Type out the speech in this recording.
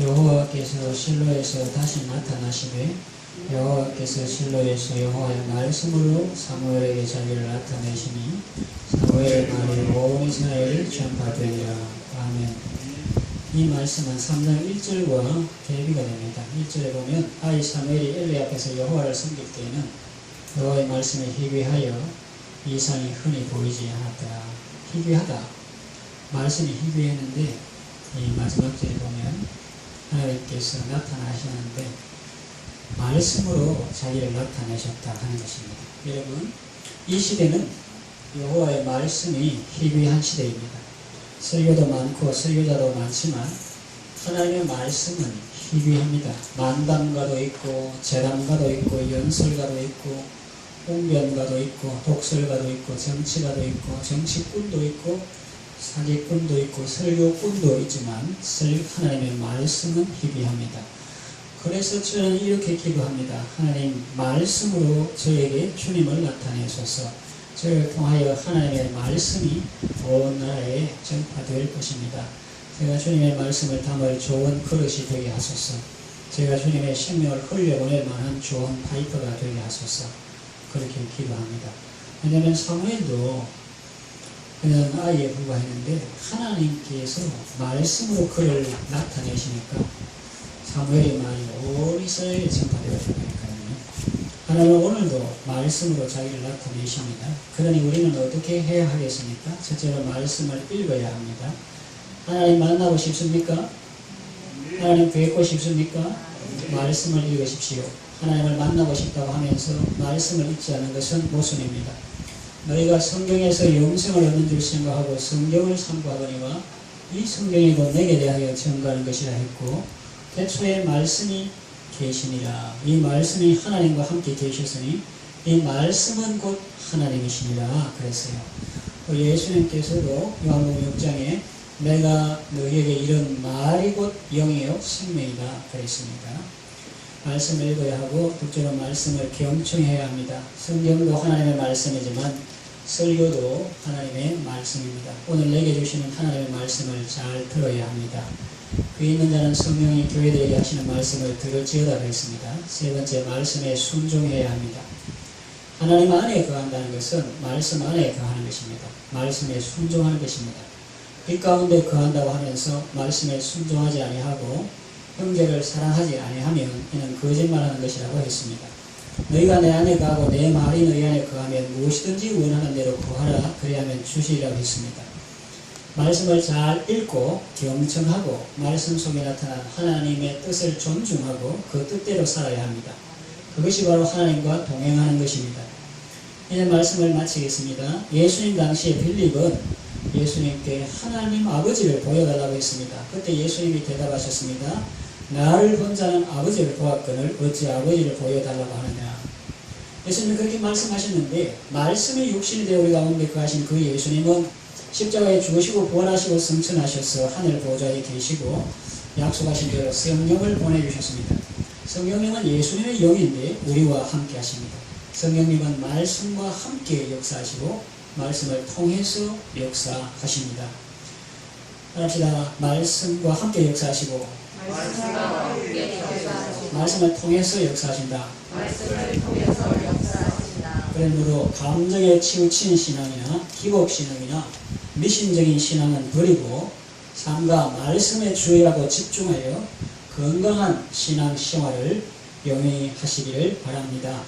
여호와께서 실로에서 다시 나타나시되 여호와께서 실로에서 여호와의 말씀으로 사무엘에게 자기를 나타내시니 사무엘의 말이 온 이스라엘이 전파되리라. 아멘. 이 말씀은 3장 1절과 대비가 됩니다. 1절에 보면 아이 사무엘이 엘리 앞에서 여호와를 섬길 때에는 여호와의 말씀에 희귀하여 이상이 흔히 보이지 않았다. 희귀하다. 말씀이 희귀했는데 이 마지막 절에 보면 하나님께서 나타나시는데 말씀으로 자기를 나타내셨다 하는 것입니다. 여러분 이 시대는 여호와의 말씀이 희귀한 시대입니다. 설교도 많고 설교자도 많지만 하나님의 말씀은 희귀합니다. 만담가도 있고 재담가도 있고 연설가도 있고 웅변가도 있고 독설가도 있고 정치가도 있고 정치꾼도 있고 사기꾼도 있고 설교꾼도 있지만 하나님의 말씀은 희귀합니다. 그래서 저는 이렇게 기도합니다. 하나님 말씀으로 저에게 주님을 나타내소서. 저를 통하여 하나님의 말씀이 온 나라에 전파될 것입니다. 제가 주님의 말씀을 담을 좋은 그릇이 되게 하소서. 제가 주님의 생명을 흘려보낼 만한 좋은 파이프가 되게 하소서. 그렇게 기도합니다. 왜냐하면 사무엘도 그냥 아이에 불과했는데 하나님께서 말씀으로 그를 나타내시니까 사무엘의 말이 온 이스라엘에 전파되었다니까요. 하나님은 오늘도 말씀으로 자기를 나타내십니다. 그러니 우리는 어떻게 해야 하겠습니까? 첫째로 말씀을 읽어야 합니다. 하나님 만나고 싶습니까? 하나님 뵙고 싶습니까? 말씀을 읽으십시오. 하나님을 만나고 싶다고 하면서 말씀을 읽지 않는 것은 모순입니다. 너희가 성경에서 영생을 얻는 줄 생각하고 성경을 참고하거니와 이 성경이 곧 내게 대하여 증거하는 것이라 했고 태초에 말씀이 계시니라 이 말씀이 하나님과 함께 계셨으니 이 말씀은 곧 하나님이시니라 그랬어요. 예수님께서도 요한복음 6장에 내가 너희에게 이런 말이 곧 영이요 생명이다 그랬습니다. 말씀을 읽어야 하고 둘째로 말씀을 경청해야 합니다. 성경도 하나님의 말씀이지만 설교도 하나님의 말씀입니다. 오늘 내게 주시는 하나님의 말씀을 잘 들어야 합니다. 그 있는 자는 성령이 교회들에게 하시는 말씀을 들을지어다 그랬습니다. 세 번째 말씀에 순종해야 합니다. 하나님 안에 거한다는 것은 말씀 안에 거하는 것입니다. 말씀에 순종하는 것입니다. 이 가운데 거한다고 하면서 말씀에 순종하지 아니하고 형제를 사랑하지 아니하면 이는 거짓말하는 것이라고 했습니다. 너희가 내 안에 가고 내 말이 너희 안에 거하면 무엇이든지 원하는 대로 구하라 그리하면 주시리라고 했습니다. 말씀을 잘 읽고 경청하고 말씀 속에 나타난 하나님의 뜻을 존중하고 그 뜻대로 살아야 합니다. 그것이 바로 하나님과 동행하는 것입니다. 이제 말씀을 마치겠습니다. 예수님 당시에 빌립은 예수님께 하나님 아버지를 보여달라고 했습니다. 그때 예수님이 대답하셨습니다. 나를 본 자는 아버지를 보았거늘 어찌 아버지를 보여달라고 하느냐. 예수님 그렇게 말씀하셨는데 말씀이 육신이 되어 우리 가운데 거하신 그 예수님은 십자가에 죽으시고 부활하시고 승천하셔서 하늘 보좌에 계시고 약속하신 대로 성령을 보내주셨습니다. 성령님은 예수님의 영인데 우리와 함께 하십니다. 성령님은 말씀과 함께 역사하시고 말씀을 통해서 역사하십니다. 합시다. 말씀과 함께 역사하시고 말씀을 통해서 역사하신다. 말씀을 통해서 역사하신다. 그러므로 감정에 치우친 신앙이나 기복 신앙이나 미신적인 신앙은 버리고 삶과 말씀에 주의하고 집중하여 건강한 신앙 생활을 영위 하시기를 바랍니다.